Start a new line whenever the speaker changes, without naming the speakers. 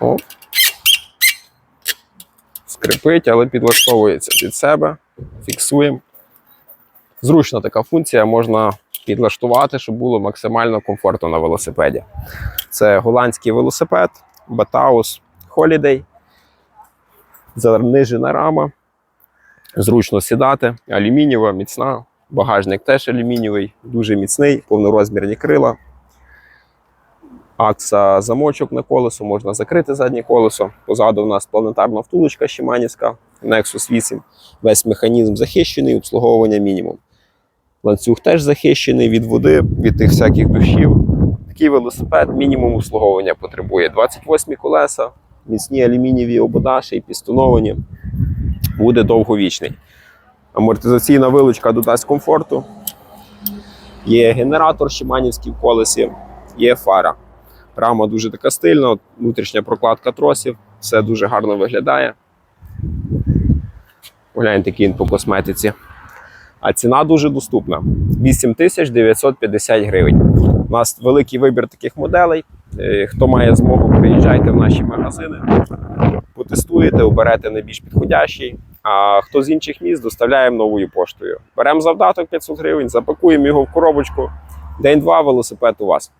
О. Скрипить, але підлаштовується під себе. Фіксуємо. Зручна така функція, можна підлаштувати, щоб було максимально комфортно на велосипеді. Це голландський велосипед, Bataus Holiday. Занижена рама. Зручно сідати, алюмінієва, міцна. Багажник теж алюмінієвий, дуже міцний, повнорозмірні крила. Акса замочок на колесо, можна закрити заднє колесо. Позаду у нас планетарна втулочка Шиманівська, Nexus 8. Весь механізм захищений, обслуговування мінімум. Ланцюг теж захищений від води, від тих всяких дощів. Такий велосипед мінімум обслуговування потребує. 28 колеса, міцні алюмінієві обода, ще й пістоновані. Буде довговічний. Амортизаційна вилучка додасть комфорту. Є генератор Шиманівський в колесі, є фара. Рама дуже така стильна, внутрішня прокладка тросів, все дуже гарно виглядає. Погляньте, він по косметиці. А ціна дуже доступна: 8950 гривень. У нас великий вибір таких моделей. Е, Хто має змогу, приїжджайте в наші магазини, потестуєте, оберете найбільш підходящий. А хто з інших міст, доставляємо новою поштою. Беремо завдаток 500 гривень, запакуємо його в коробочку. День-два велосипед у вас.